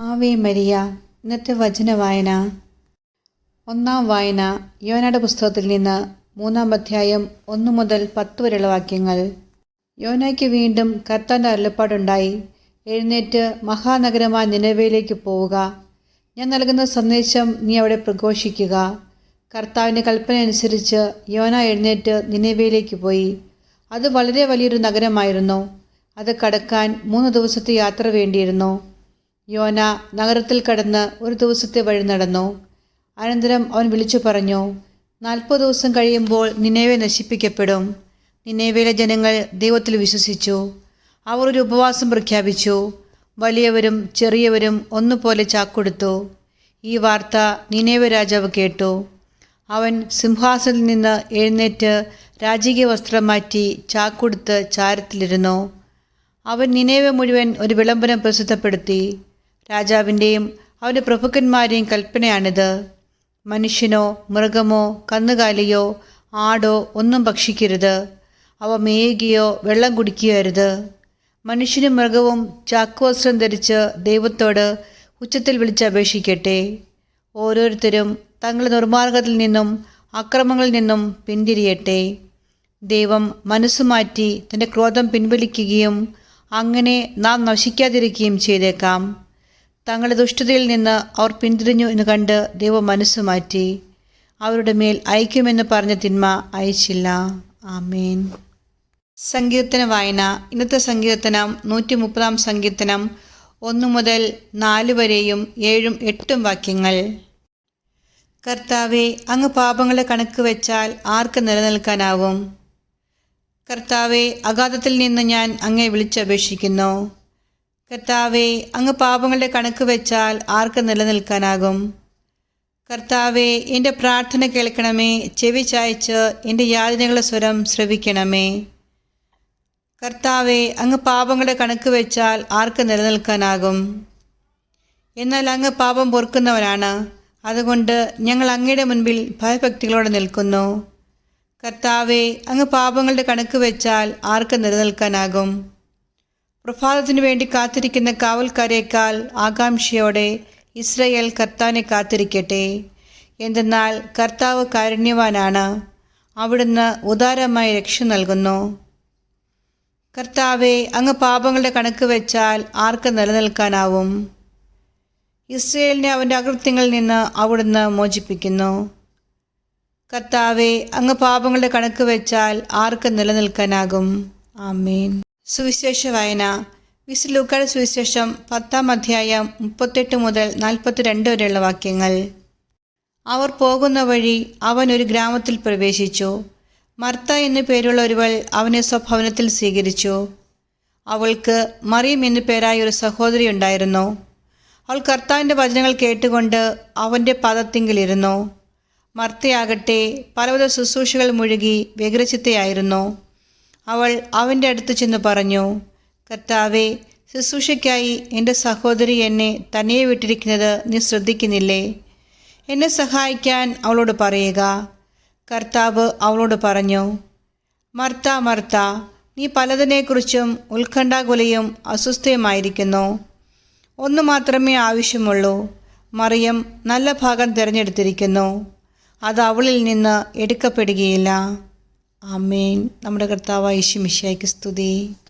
Ave Maria ഇന്നത്തെ വചന വായന. ഒന്നാം വായന യോനയുടെ പുസ്തകത്തിൽ നിന്ന് മൂന്നാം അധ്യായം ഒന്ന് മുതൽ പത്ത് വരെയുള്ള വാക്യങ്ങൾ. യോനയ്ക്ക് വീണ്ടും കർത്താന്റെ അരുളപ്പാടുണ്ടായി എഴുന്നേറ്റ് മഹാനഗരമായ നിലവയിലേക്ക് പോവുക. ഞാൻ നൽകുന്ന സന്ദേശം നീ അവിടെ പ്രഘോഷിക്കുക. കർത്താവിന്റെ കൽപ്പന അനുസരിച്ച് യോന എഴുന്നേറ്റ് നിലവയിലേക്ക് പോയി. അത് വളരെ വലിയൊരു നഗരമായിരുന്നു. അത് കടക്കാൻ മൂന്ന് ദിവസത്തെ യാത്ര വേണ്ടിയിരുന്നു. യോന നഗരത്തിൽ കടന്ന് ഒരു ദിവസത്തെ വഴി നടന്നു. അനന്തരം അവൻ വിളിച്ചു പറഞ്ഞു നാൽപ്പത് ദിവസം കഴിയുമ്പോൾ നിന്നേവെ നശിപ്പിക്കപ്പെടും. നിന്നേവയിലെ ജനങ്ങൾ ദൈവത്തിൽ വിശ്വസിച്ചു. അവർ ഒരു ഉപവാസം പ്രഖ്യാപിച്ചു. വലിയവരും ചെറിയവരും ഒന്നുപോലെ ചാക്കൊടുത്തു. ഈ വാർത്ത നിനേവ രാജാവ് കേട്ടു. അവൻ സിംഹാസനത്തിൽ നിന്ന് എഴുന്നേറ്റ് രാജകീയ വസ്ത്രം മാറ്റി ചാക്കൊടുത്ത് ചാരത്തിലിരുന്നു. അവൻ നിനേവ മുഴുവൻ ഒരു വിളംബരം പ്രസിദ്ധപ്പെടുത്തി. രാജാവിന്റെയും അവന്റെ പ്രഭുക്കന്മാരെയും കൽപ്പനയാണിത്. മനുഷ്യനോ മൃഗമോ കന്നുകാലിയോ ആടോ ഒന്നും ഭക്ഷിക്കരുത്. അവ മേയുകയോ വെള്ളം കുടിക്കുകയോ അരുത്. മനുഷ്യനും മൃഗവും ചാക്കുവസ്ത്രം ധരിച്ച് ദൈവത്തോട് ഉച്ചത്തിൽ വിളിച്ചപേക്ഷിക്കട്ടെ ഓരോരുത്തരും തങ്ങളുടെ നിർമ്മാർഗത്തിൽ നിന്നും അക്രമങ്ങളിൽ നിന്നും പിന്തിരിയട്ടെ. ദൈവം മനസ്സുമാറ്റി തന്റെ ക്രോധം പിൻവലിക്കുകയും അങ്ങനെ നാം നശിക്കാതിരിക്കുകയും ചെയ്തേക്കാം. തങ്ങളുടെ ദുഷ്ടതയിൽ നിന്ന് അവർ പിന്തിരിഞ്ഞു എന്ന് കണ്ട് ദൈവം മനസ്സ് മാറ്റി അവരുടെ മേൽ അയക്കുമെന്ന് പറഞ്ഞ തിന്മ അയച്ചില്ല. ആമേൻ. സങ്കീർത്തന വായന. ഇന്നത്തെ സങ്കീർത്തനം നൂറ്റി മുപ്പതാം സങ്കീർത്തനം ഒന്ന് മുതൽ നാല് വരെയും ഏഴും എട്ടും വാക്യങ്ങൾ. കർത്താവെ അങ്ങ് പാപങ്ങളെ കണക്ക് വെച്ചാൽ ആർക്ക് നിലനിൽക്കാനാവും? കർത്താവെ അഗാധത്തിൽ നിന്ന് ഞാൻ അങ്ങേ വിളിച്ചപേക്ഷിക്കുന്നു. കർത്താവെ അങ്ങ് പാപങ്ങളുടെ കണക്ക് വെച്ചാൽ ആർക്ക് നിലനിൽക്കാനാകും? കർത്താവെ എന്റെ പ്രാർത്ഥന കേൾക്കണമേ ചെവി ചായച്ച് എന്റെ യാതനകളുടെ സ്വരം ശ്രവിക്കണമേ. കർത്താവെ അങ്ങ് പാപങ്ങളുടെ കണക്ക് വെച്ചാൽ ആർക്ക് നിലനിൽക്കാനാകും? എന്നാൽ അങ്ങ് പാപം പൊറുക്കുന്നവനാണ്. അതുകൊണ്ട് ഞങ്ങൾ അങ്ങയുടെ മുൻപിൽ ഭയഭക്തികളോടെ നിൽക്കുന്നു. കർത്താവെ അങ്ങ് പാപങ്ങളുടെ കണക്ക് വെച്ചാൽ ആർക്ക് നിലനിൽക്കാനാകും? പ്രഭാതത്തിനു വേണ്ടി കാത്തിരിക്കുന്ന കാവൽക്കാരേക്കാൾ ആകാംക്ഷയോടെ ഇസ്രയേൽ കർത്താവിനെ കാത്തിരിക്കട്ടെ. എന്തെന്നാൽ കർത്താവ് കാരുണ്യവാനാണ്. അവിടുന്ന് ഉദാരമായി രക്ഷ നൽകുന്നു. കർത്താവെ അങ്ങ് പാപങ്ങളുടെ കണക്ക് വെച്ചാൽ ആർക്ക് നിലനിൽക്കാനാവും? ഇസ്രയേലിനെ അവന്റെ അകൃത്യങ്ങളിൽ നിന്ന് അവിടുന്ന് മോചിപ്പിക്കുന്നു. കർത്താവെ അങ്ങ് പാപങ്ങളുടെ കണക്ക് വെച്ചാൽ ആർക്ക് നിലനിൽക്കാനാകും? ആമേൻ. സുവിശേഷ വായന. വിസ്ലൂക്കാട് സുവിശേഷം പത്താം അധ്യായം മുപ്പത്തെട്ട് മുതൽ നാൽപ്പത്തിരണ്ട് വരെയുള്ള വാക്യങ്ങൾ. അവർ പോകുന്ന വഴി അവൻ ഒരു ഗ്രാമത്തിൽ പ്രവേശിച്ചു. മർത്ത എന്നു പേരുള്ള ഒരുവൾ അവനെ സ്വഭവനത്തിൽ സ്വീകരിച്ചു. അവൾക്ക് മറിയം എന്നു പേരായ ഒരു സഹോദരി ഉണ്ടായിരുന്നു. അവൾ കർത്താവിന്റെ വചനങ്ങൾ കേട്ടുകൊണ്ട് അവന്റെ പദത്തിങ്കിലിരുന്നു മർത്തയാകട്ടെ പലവിധ ശുശ്രൂഷകൾ മുഴുകി വ്യഗ്രചിത്തയായിരുന്നു അവൾ അവന്റെ അടുത്ത് ചെന്ന് പറഞ്ഞു കർത്താവെ ശുശ്രൂഷയ്ക്കായി എന്റെ സഹോദരി എന്നെ തനിയെ വിട്ടിരിക്കുന്നത് നീ ശ്രദ്ധിക്കുന്നില്ലേ? എന്നെ സഹായിക്കാൻ അവളോട് പറയുക. കർത്താവ് അവളോട് പറഞ്ഞു മർത്ത മർത്ത നീ പലതിനെക്കുറിച്ചും ഉത്കണ്ഠാകുലയും അസ്വസ്ഥയുമായിരിക്കുന്നു. ഒന്ന് മാത്രമേ ആവശ്യമുള്ളൂ. മറിയം നല്ല ഭാഗം തിരഞ്ഞെടുത്തിരിക്കുന്നു. അത് അവളിൽ നിന്ന് എടുക്കപ്പെടുകയില്ല. ആമേൻ. നമ്മുടെ കർത്താവായ യേശു മിശിയായ്ക്ക് സ്തുതി.